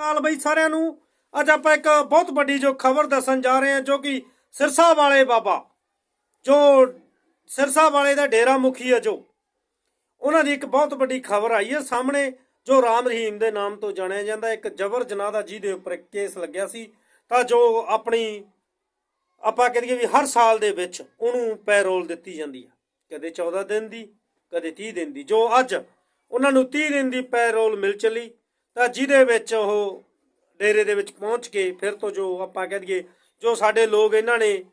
ਕਾਲ ਬਈ ਸਾਰਿਆਂ ਨੂੰ। ਅੱਜ ਆਪਾਂ ਇੱਕ ਬਹੁਤ ਵੱਡੀ ਜੋ ਖਬਰ ਦੱਸਣ ਜਾ ਰਹੇ ਹਾਂ, ਜੋ ਕਿ ਸਿਰਸਾ ਵਾਲੇ ਬਾਬਾ, ਜੋ ਸਿਰਸਾ ਵਾਲੇ ਦਾ ਡੇਰਾ ਮੁਖੀ ਹੈ ਜੋ। ਉਹਨਾਂ ਦੀ ਇੱਕ ਬਹੁਤ ਵੱਡੀ ਖਬਰ ਆਈ ਹੈ ਸਾਹਮਣੇ, ਜੋ ਰਾਮ ਰਹੀਮ ਦੇ ਨਾਮ ਤੋਂ ਜਾਣਿਆ ਜਾਂਦਾ। ਇੱਕ ਜਬਰ ਜਨਾਹ ਦਾ ਜਿਹਦੇ ਉੱਪਰ ਕੇਸ ਲੱਗਿਆ ਸੀ। ਤਾਂ ਜੋ ਆਪਣੀ, ਆਪਾਂ ਕਹੀਏ ਵੀ ਹਰ ਸਾਲ ਦੇ ਵਿੱਚ ਉਹਨੂੰ ਪੈਰੋਲ ਦਿੱਤੀ ਜਾਂਦੀ ਹੈ। ਕਦੇ 14 ਦਿਨ ਦੀ, ਕਦੇ 30 ਦਿਨ ਦੀ। ਜੋ ਅੱਜ ਉਹਨਾਂ ਨੂੰ 30 ਦਿਨ ਦੀ ਪੈਰੋਲ ਮਿਲ ਚਲੀ। ਤਾਂ ਜਿਹਦੇ ਵਿੱਚ ਉਹ ਡੇਰੇ ਦੇ ਵਿੱਚ ਪਹੁੰਚ ਕੇ ਫਿਰ ਤੋਂ ਜੋ ਆਪਾਂ ਕਹਿ ਦਈਏ, ਜੋ ਸਾਡੇ ਲੋਕ ਇਹਨਾਂ ਨੇ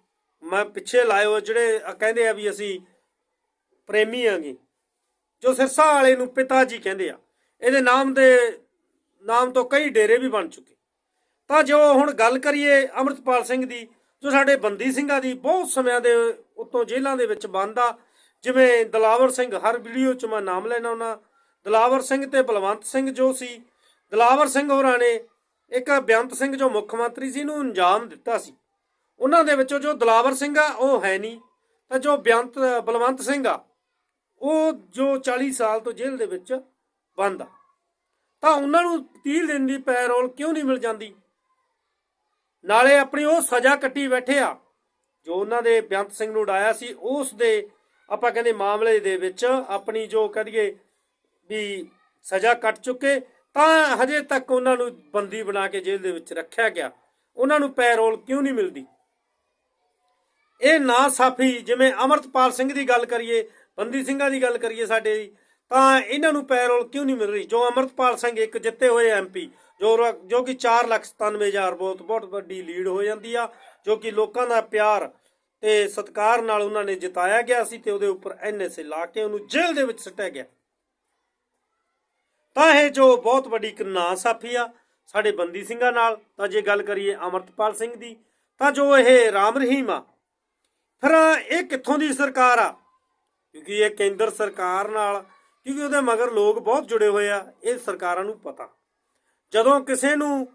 ਮੈਂ ਪਿੱਛੇ ਲਾਏ ਹੋਏ ਜਿਹੜੇ ਕਹਿੰਦੇ ਆ ਵੀ ਅਸੀਂ ਪ੍ਰੇਮੀ ਆਂਗੇ, ਜੋ ਸਿਰਸਾ ਵਾਲੇ ਨੂੰ ਪਿਤਾ ਜੀ ਕਹਿੰਦੇ ਆ, ਇਹਦੇ ਨਾਮ ਦੇ ਨਾਮ ਤੋਂ ਕਈ ਡੇਰੇ ਵੀ ਬਣ ਚੁੱਕੇ। ਤਾਂ ਜੋ ਹੁਣ ਗੱਲ ਕਰੀਏ ਅਮਰਤਪਾਲ ਸਿੰਘ ਦੀ, ਜੋ ਸਾਡੇ ਬੰਦੀ ਸਿੰਘਾਂ ਦੀ ਬਹੁਤ ਸਮਿਆਂ ਦੇ ਉਤੋਂ ਜੇਲ੍ਹਾਂ ਦੇ ਵਿੱਚ ਬੰਦ ਆ, ਜਿਵੇਂ ਦਲਾਵਰ ਸਿੰਘ, ਹਰ ਵੀਡੀਓ 'ਚ ਮੈਂ ਨਾਮ ਲੈਣਾ ਉਹਨਾਂ ਦਲਾਵਰ ਸਿੰਘ ਤੇ ਬਲਵੰਤ ਸਿੰਘ ਜੋ ਸੀ ਦਲਾਵਰ ਸਿੰਘ ਹੋਰਾਂ ਨੇ ਇੱਕ ਬੇਅੰਤ ਸਿੰਘ ਜੋ ਮੁੱਖ ਮੰਤਰੀ ਸੀ ਨੂੰ ਅੰਜਾਮ ਦਿੱਤਾ ਸੀ। ਉਹਨਾਂ ਦੇ ਵਿੱਚੋਂ ਜੋ ਦਲਾਵਰ ਸਿੰਘ ਆ, ਉਹ ਹੈ ਨਹੀਂ। ਤਾਂ ਜੋ ਬੇਅੰਤ ਬਲਵੰਤ ਸਿੰਘ ਆ, ਉਹ ਜੋ 40 ਸਾਲ ਤੋਂ ਜੇਲ੍ਹ ਦੇ ਵਿੱਚ ਬੰਦ ਆ। ਤਾਂ ਉਹਨਾਂ ਨੂੰ 30 ਦਿਨ ਦੀ ਪੈਰੋਲ ਕਿਉਂ ਨਹੀਂ ਮਿਲ ਜਾਂਦੀ? ਨਾਲੇ ਆਪਣੀ ਉਹ ਸਜ਼ਾ ਕੱਟੀ ਬੈਠੇ ਆ, ਜੋ ਉਹਨਾਂ ਦੇ ਬੇਅੰਤ ਸਿੰਘ ਨੂੰ ਉਡਾਇਆ ਸੀ, ਉਸ ਦੇ ਆਪਾਂ ਕਹਿੰਦੇ ਮਾਮਲੇ ਦੇ ਵਿੱਚ ਆਪਣੀ ਜੋ ਕਹਦੀਏ ਵੀ ਸਜ਼ਾ ਕੱਟ ਚੁੱਕੇ ਤਾਂ ਹਜੇ ਤੱਕ ਉਹਨਾਂ ਨੂੰ ਬੰਦੀ ਬਣਾ ਕੇ ਜੇਲ੍ਹ ਦੇ ਵਿੱਚ ਰੱਖਿਆ ਗਿਆ। ਉਹਨਾਂ ਨੂੰ ਪੈਰੋਲ ਕਿਉਂ ਨਹੀਂ ਮਿਲਦੀ? ਇਹ ਨਾ ਸਾਫੀ ਜਿਵੇਂ ਅਮਰਤਪਾਲ ਸਿੰਘ ਦੀ ਗੱਲ ਕਰੀਏ, ਬੰਦੀ ਸਿੰਘਾਂ ਦੀ ਗੱਲ ਕਰੀਏ ਸਾਡੇ ਤਾਂ ਇਹਨਾਂ ਨੂੰ ਪੈਰੋਲ ਕਿਉਂ ਨਹੀਂ ਮਿਲ ਰਹੀ? ਜੋ ਅਮਰਤਪਾਲ ਸਿੰਘ ਇੱਕ ਜਿੱਤੇ ਹੋਏ ਐਮਪੀ ਜੋ ਰ- ਜੋ ਕਿ 497000 ਬਹੁਤ ਬਹੁਤ ਵੱਡੀ ਲੀਡ ਹੋ ਜਾਂਦੀ ਆ, ਜੋ ਕਿ ਲੋਕਾਂ ਦਾ ਪਿਆਰ ਤੇ ਸਤਿਕਾਰ ਨਾਲ ਉਹਨਾਂ ਨੇ ਜਿਤਾਇਆ ਗਿਆ ਸੀ ਤੇ ਉਹਦੇ ਉੱਪਰ ਐਨਐਸਏ ਲਾ ਕੇ ਉਹਨੂੰ ਜੇਲ੍ਹ ਦੇ ਵਿੱਚ ਸੱਟਿਆ ਗਿਆ। ਤਾਂ ਇਹ ਜੋ ਬਹੁਤ ਵੱਡੀ ਇੱਕ ਨਾਂ ਸਾਫੀ ਆ ਸਾਡੇ ਬੰਦੀ ਸਿੰਘਾਂ ਨਾਲ, ਤਾਂ ਜੇ ਗੱਲ ਕਰੀਏ ਅਮਰਤਪਾਲ ਸਿੰਘ ਦੀ, ਤਾਂ ਜੋ ਇਹ ਰਾਮ ਰਹੀਮ ਆ, ਫਿਰ ਇਹ ਕਿੱਥੋਂ ਦੀ ਸਰਕਾਰ ਆ? ਕਿਉਂਕਿ ਇਹ ਕੇਂਦਰ ਸਰਕਾਰ ਨਾਲ, ਕਿਉਂਕਿ ਉਹਦੇ ਮਗਰ ਲੋਕ ਬਹੁਤ ਜੁੜੇ ਹੋਏ ਆ, ਇਹ ਸਰਕਾਰਾਂ ਨੂੰ ਪਤਾ। ਜਦੋਂ ਕਿਸੇ ਨੂੰ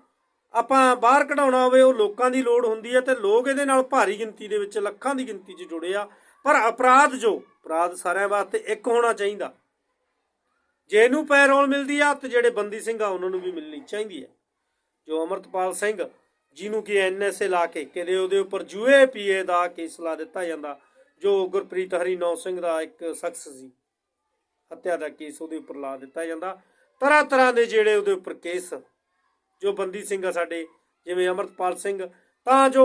ਆਪਾਂ ਬਾਹਰ ਕਢਾਉਣਾ ਹੋਵੇ, ਉਹ ਲੋਕਾਂ ਦੀ ਲੋੜ ਹੁੰਦੀ ਹੈ ਤੇ ਲੋਕ ਇਹਦੇ ਨਾਲ ਭਾਰੀ ਗਿਣਤੀ ਦੇ ਵਿੱਚ ਲੱਖਾਂ ਦੀ ਗਿਣਤੀ 'ਚ ਜੁੜੇ ਆ। ਪਰ ਅਪਰਾਧ ਜੋ, ਅਪਰਾਧ ਸਾਰਿਆਂ ਵਾਸਤੇ ਇੱਕ ਹੋਣਾ ਚਾਹੀਦਾ। ਜੇ ਇਹਨੂੰ ਪੈਰੋਲ ਮਿਲਦੀ ਆ, ਤੇ ਜਿਹੜੇ ਬੰਦੀ ਸਿੰਘ ਆ, ਉਹਨਾਂ ਨੂੰ ਵੀ ਮਿਲਣੀ ਚਾਹੀਦੀ ਹੈ ਜੋ ਅਮਰਤਪਾਲ ਸਿੰਘ, ਜਿਹਨੂੰ ਕਿ ਐਨਐਸਏ ਲਾ ਕੇ, ਕਿਤੇ ਉਹਦੇ ਉੱਪਰ ਜੂਏ ਦਾ ਕੇਸ ਲਾ ਦਿੱਤਾ ਜਾਂਦਾ, ਜੋ ਗੁਰਪ੍ਰੀਤ ਹਰੀ ਨੌ ਸਿੰਘ ਦਾ ਇੱਕ ਸ਼ਖਸ ਸੀ। ਹੱਤਿਆ ਦਾ ਕੇਸ ਉਹਦੇ ਉੱਪਰ ਲਾ ਦਿੱਤਾ ਜਾਂਦਾ। ਤਰ੍ਹਾਂ ਤਰ੍ਹਾਂ ਦੇ ਜਿਹੜੇ ਉਹਦੇ ਉੱਪਰ ਕੇਸ, ਜੋ ਬੰਦੀ ਸਿੰਘ ਆ ਸਾਡੇ, ਜਿਵੇਂ ਅਮਰਤਪਾਲ ਸਿੰਘ, ਤਾਂ ਜੋ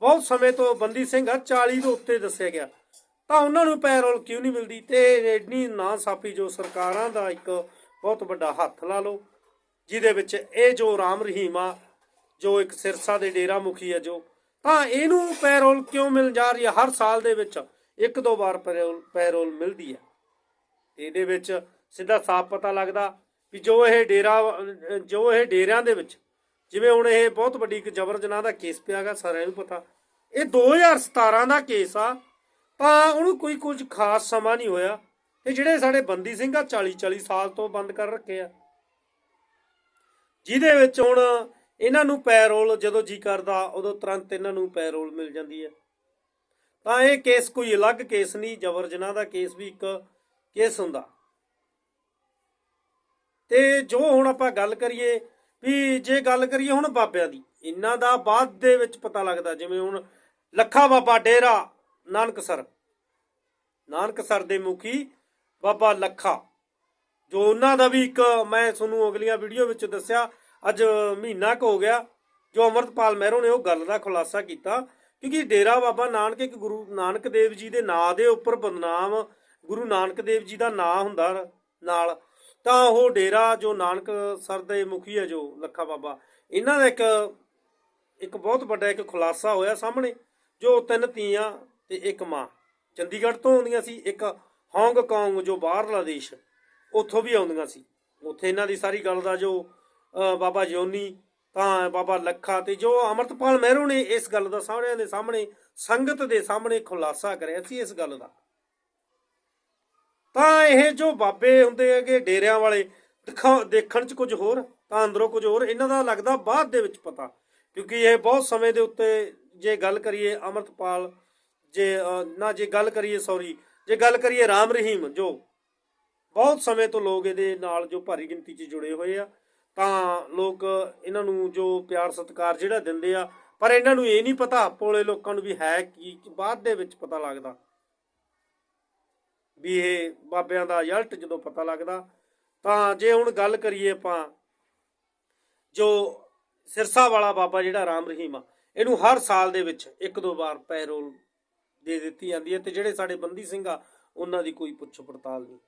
ਬਹੁਤ ਸਮੇਂ ਤੋਂ ਬੰਦੀ ਸਿੰਘ ਆ 40 ਦੇ ਉੱਤੇ ਦੱਸਿਆ ਗਿਆ। ਤਾਂ ਉਹਨਾਂ ਨੂੰ ਪੈਰੋਲ ਕਿਉਂ ਨਹੀਂ ਮਿਲਦੀ? ਤੇ ਇੰਨੀ ਨਾ ਸਾਫੀ ਜੋ ਸਰਕਾਰਾਂ ਦਾ ਇੱਕ ਬਹੁਤ ਵੱਡਾ ਹੱਥ ਲਾ ਲਓ, ਜਿਹਦੇ ਵਿੱਚ ਇਹ ਜੋ ਰਾਮ ਰਹੀਮ ਆ ਜੋ ਇੱਕ ਸਿਰਸਾ ਦੇ ਡੇਰਾ ਮੁਖੀ ਹੈ ਜੋ, ਤਾਂ ਇਹਨੂੰ ਪੈਰੋਲ ਕਿਉਂ ਮਿਲ ਜਾ ਰਹੀ ਹੈ ਹਰ ਸਾਲ ਦੇ ਵਿੱਚ ਇੱਕ ਦੋ ਵਾਰ ਪੈਰੋਲ ਪੈਰੋਲ ਮਿਲਦੀ ਹੈ ਇਹਦੇ ਵਿੱਚ ਸਿੱਧਾ ਸਾਫ਼ ਪਤਾ ਲੱਗਦਾ ਵੀ ਜੋ ਇਹ ਡੇਰਾ, ਜੋ ਇਹ ਡੇਰਿਆਂ ਦੇ ਵਿੱਚ, ਜਿਵੇਂ ਹੁਣ ਇਹ ਬਹੁਤ ਵੱਡੀ ਇੱਕ ਜਬਰ ਜਨਾਹ ਦਾ ਕੇਸ ਪਿਆਗਾ ਸਾਰਿਆਂ ਨੂੰ ਪਤਾ। ਇਹ 2017 ਦਾ ਕੇਸ ਆ। ਤਾਂ ਉਹਨੂੰ ਕੋਈ ਕੁਝ ਖਾਸ ਸਮਾਂ ਨਹੀਂ ਹੋਇਆ। ਤੇ ਜਿਹੜੇ ਸਾਡੇ ਬੰਦੀ ਸਿੰਘ ਆ 40 40 ਸਾਲ ਤੋਂ ਬੰਦ ਕਰ ਰੱਖੇ ਆ। ਜਿਹਦੇ ਵਿੱਚ ਹੁਣ ਇਹਨਾਂ ਨੂੰ ਪੈਰੋਲ ਜਦੋਂ ਜੀ ਕਰਦਾ, ਉਦੋਂ ਤੁਰੰਤ ਇਹਨਾਂ ਨੂੰ ਪੈਰੋਲ ਮਿਲ ਜਾਂਦੀ ਹੈ ਤਾਂ ਇਹ ਕੇਸ ਕੋਈ ਅਲੱਗ ਕੇਸ ਨਹੀਂ ਜਬਰ ਜਨਾਹ ਦਾ ਕੇਸ ਵੀ ਇੱਕ ਕੇਸ ਹੁੰਦਾ। ਤੇ ਜੋ ਹੁਣ ਆਪਾਂ ਗੱਲ ਕਰੀਏ ਵੀ ਜੇ ਗੱਲ ਕਰੀਏ ਹੁਣ ਬਾਬਿਆਂ ਦੀ, ਇਹਨਾਂ ਦਾ ਬਾਅਦ ਦੇ ਵਿੱਚ ਪਤਾ ਲੱਗਦਾ, ਜਿਵੇਂ ਹੁਣ ਲੱਖਾ ਬਾਬਾ ਡੇਰਾ ਨਾਨਕਸਰ ਨਾਨਕਸਰ ਦੇ ਮੁਖੀ ਬਾਬਾ ਲੱਖਾ। ਜੋ ਉਹਨਾਂ ਦਾ ਵੀ ਇੱਕ ਮੈਂ ਤੁਹਾਨੂੰ ਅਗਲੀਆਂ ਵੀਡੀਓ ਵਿੱਚ ਦੱਸਿਆ, ਅੱਜ ਮਹੀਨਾ ਕੁ ਹੋ ਗਿਆ, ਜੋ ਅਮਰਤਪਾਲ ਮਹਿਰੋ ਨੇ ਉਹ ਗੱਲ ਦਾ ਖੁਲਾਸਾ ਕੀਤਾ, ਕਿਉਂਕਿ ਡੇਰਾ ਬਾਬਾ ਨਾਨਕ ਇੱਕ ਗੁਰੂ ਨਾਨਕ ਦੇਵ ਜੀ ਦੇ ਨਾਂ ਦੇ ਉੱਪਰ ਬਦਨਾਮ ਗੁਰੂ ਨਾਨਕ ਦੇਵ ਜੀ ਦਾ ਨਾਂ ਹੁੰਦਾ ਨਾਲ, ਤਾਂ ਉਹ ਡੇਰਾ ਜੋ ਨਾਨਕ ਸਰ ਦੇ ਮੁਖੀ ਹੈ ਜੋ ਲੱਖਾ ਬਾਬਾ, ਇਹਨਾਂ ਦਾ ਇੱਕ ਇੱਕ ਬਹੁਤ ਵੱਡਾ ਇੱਕ ਖੁਲਾਸਾ ਹੋਇਆ ਸਾਹਮਣੇ, ਜੋ ਤਿੰਨ ਤੀਆਂ ਤੇ ਇੱਕ ਮਾਂ। ਚੰਡੀਗੜ੍ਹ ਤੋਂ ਆਉਂਦੀਆਂ ਸੀ ਇੱਕ ਹਾਂਗਕਾਂਗ ਜੋ ਬਾਹਰਲਾ ਦੇਸ਼ ਉੱਥੋਂ ਵੀ ਆਉਂਦੀਆਂ ਸੀ। ਉੱਥੇ ਇਹਨਾਂ ਦੀ ਸਾਰੀ ਗੱਲ ਦਾ ਜੋ ਅ, ਬਾਬਾ ਜੋਨੀ ਤਾਂ ਬਾਬਾ ਲੱਖਾ ਤੇ ਜੋ ਅਮਰਤਪਾਲ ਮਹਿਰੋ ਨੇ ਇਸ ਗੱਲ ਦਾ ਸਾਰਿਆਂ ਦੇ ਸਾਹਮਣੇ ਸੰਗਤ ਦੇ ਸਾਹਮਣੇ ਖੁਲਾਸਾ ਕਰਿਆ ਸੀ ਇਸ ਗੱਲ ਦਾ। ਤਾਂ ਇਹ ਜੋ ਬਾਬੇ ਹੁੰਦੇ ਹੈਗੇ ਡੇਰਿਆਂ ਵਾਲੇ ਦੇਖਣ ਚ ਕੁਝ ਹੋਰ ਤਾਂ ਅੰਦਰੋਂ ਕੁਝ ਹੋਰ ਇਹਨਾਂ ਦਾ ਲੱਗਦਾ ਬਾਅਦ ਦੇ ਵਿੱਚ ਪਤਾ। ਕਿਉਂਕਿ ਇਹ ਬਹੁਤ ਸਮੇਂ ਦੇ ਉੱਤੇ ਜੇ ਗੱਲ ਕਰੀਏ ਅਮਰਤਪਾਲ ਜੇ ਨਾ ਜੇ ਗੱਲ ਕਰੀਏ ਸੌਰੀ ਜੇ ਗੱਲ ਕਰੀਏ ਰਾਮ ਰਹੀਮ, ਜੋ ਬਹੁਤ ਸਮੇਂ ਤੋਂ ਲੋਕ ਇਹਦੇ ਨਾਲ ਜੋ ਭਾਰੀ ਗਿਣਤੀ 'ਚ ਜੁੜੇ ਹੋਏ ਆ, ਤਾਂ ਲੋਕ ਇਹਨਾਂ ਨੂੰ ਜੋ ਪਿਆਰ ਸਤਿਕਾਰ ਜਿਹੜਾ ਦਿੰਦੇ ਆ, ਪਰ ਇਹਨਾਂ ਨੂੰ ਇਹ ਨਹੀਂ ਪਤਾ ਪੋਲੇ ਲੋਕਾਂ ਨੂੰ ਵੀ ਹੈ ਕੀ ਬਾਅਦ ਦੇ ਵਿੱਚ ਪਤਾ ਲੱਗਦਾ। ਵੀ ਇਹ ਬਾਬਿਆਂ ਦਾ ਰਿਜ਼ਲਟ ਜਦੋਂ ਪਤਾ ਲੱਗਦਾ, ਤਾਂ ਜੇ ਹੁਣ ਗੱਲ ਕਰੀਏ ਆਪਾਂ, ਜੋ ਸਿਰਸਾ ਵਾਲਾ ਬਾਬਾ ਜਿਹੜਾ ਰਾਮ ਰਹੀਮ ਆ, ਇਹਨੂੰ ਹਰ ਸਾਲ ਦੇ ਵਿੱਚ ਇੱਕ ਦੋ ਵਾਰ ਪੈਰੋਲ ਦੇ ਦਿੱਤੀ ਜਾਂਦੀ ਹੈ ਤੇ ਜਿਹੜੇ ਸਾਡੇ ਬੰਦੀ ਸਿੰਘ ਆ, ਉਹਨਾਂ ਦੀ ਕੋਈ ਪੁੱਛ ਪੜਤਾਲ ਨਹੀਂ।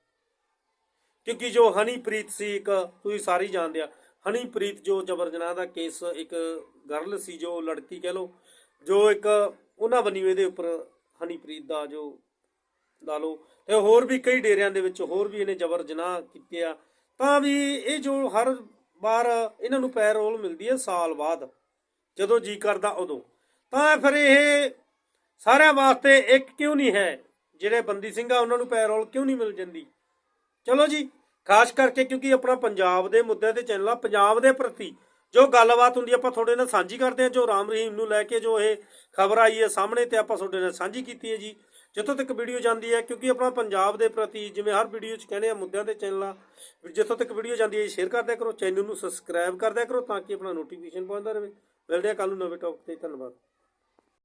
ਕਿਉਂਕਿ ਜੋ ਹਨੀਪ੍ਰੀਤ ਸੀ ਇੱਕ, ਤੁਸੀਂ ਸਾਰੀ ਜਾਣਦੇ ਆ, ਹਨੀਪ੍ਰੀਤ ਜੋ ਜਬਰ ਜਨਾਹ ਦਾ ਕੇਸ ਇੱਕ ਗਰਲ ਸੀ, ਜੋ ਲੜਕੀ ਕਹਿ ਲੋ ਜੋ ਇੱਕ ਉਹਨਾਂ ਬਨੀਵੇ ਦੇ ਉੱਪਰ ਹਨੀਪ੍ਰੀਤ ਦਾ ਜੋ ਲਾ ਲਓ, ਤੇ ਹੋਰ ਵੀ ਕਈ ਡੇਰਿਆਂ ਦੇ ਵਿੱਚ ਹੋਰ ਵੀ ਇਹਨੇ ਜਬਰ ਜਨਾਹ ਕੀਤੇ ਆ। ਤਾਂ ਵੀ ਇਹ ਜੋ ਹਰ ਵਾਰ ਇਹਨਾਂ ਨੂੰ ਪੈਰੋਲ ਮਿਲਦੀ ਹੈ ਸਾਲ ਬਾਅਦ, ਜਦੋਂ ਜੀ ਕਰਦਾ ਉਦੋਂ। ਤਾਂ ਫਿਰ ਇਹ ਸਾਰਿਆਂ ਵਾਸਤੇ ਇੱਕ ਕਿਉਂ ਨਹੀਂ ਹੈ? ਜਿਹੜੇ ਬੰਦੀ ਸਿੰਘ ਆ ਉਹਨਾਂ ਨੂੰ ਪੈਰੋਲ ਕਿਉਂ ਨਹੀਂ ਮਿਲ ਜਾਂਦੀ? ਚਲੋ ਜੀ ਖਾਸ ਕਰਕੇ ਕਿਉਂਕਿ ਆਪਣਾ ਪੰਜਾਬ ਦੇ ਮੁੱਦੇ ਤੇ ਚੈਨਲ ਆ ਪੰਜਾਬ ਦੇ ਪ੍ਰਤੀ ਜੋ ਗੱਲਬਾਤ ਹੁੰਦੀ ਆ, ਆਪਾਂ ਤੁਹਾਡੇ ਨਾਲ ਸਾਂਝੀ ਕਰਦੇ ਹਾਂ ਜੋ ਰਾਮ ਰਹੀਮ ਨੂੰ ਲੈ ਕੇ ਜੋ ਇਹ ਖਬਰ ਆਈ ਹੈ ਸਾਹਮਣੇ ਤੇ ਆਪਾਂ ਤੁਹਾਡੇ ਨਾਲ ਸਾਂਝੀ ਕੀਤੀ ਹੈ ਜੀ। ਜਿੱਥੋਂ ਤੱਕ ਵੀਡੀਓ ਜਾਂਦੀ ਹੈ ਕਿਉਂਕਿ ਆਪਣਾ ਪੰਜਾਬ ਦੇ ਪ੍ਰਤੀ ਜਿਵੇਂ ਹਰ ਵੀਡੀਓ 'ਚ ਕਹਿੰਦੇ ਆ ਮੁੱਦਿਆਂ ਤੇ ਚੈਨਲ ਆ ਜਿੱਥੋਂ ਤੱਕ ਵੀਡੀਓ ਜਾਂਦੀ ਹੈ ਸ਼ੇਅਰ ਕਰਦਿਆ ਕਰੋ ਚੈਨਲ ਨੂੰ ਸਬਸਕ੍ਰਾਈਬ ਕਰਦਿਆ ਕਰੋ ਤਾਂ ਕਿ ਆਪਣਾ ਨੋਟੀਫਿਕੇਸ਼ਨ ਪਹੁੰਚਦਾ ਰਹੇ। ਮਿਲਦੇ ਆ ਕੱਲ ਨੂੰ ਨਵੇਂ ਟੌਪਿਕ ਤੇ ਧੰਨਵਾਦ।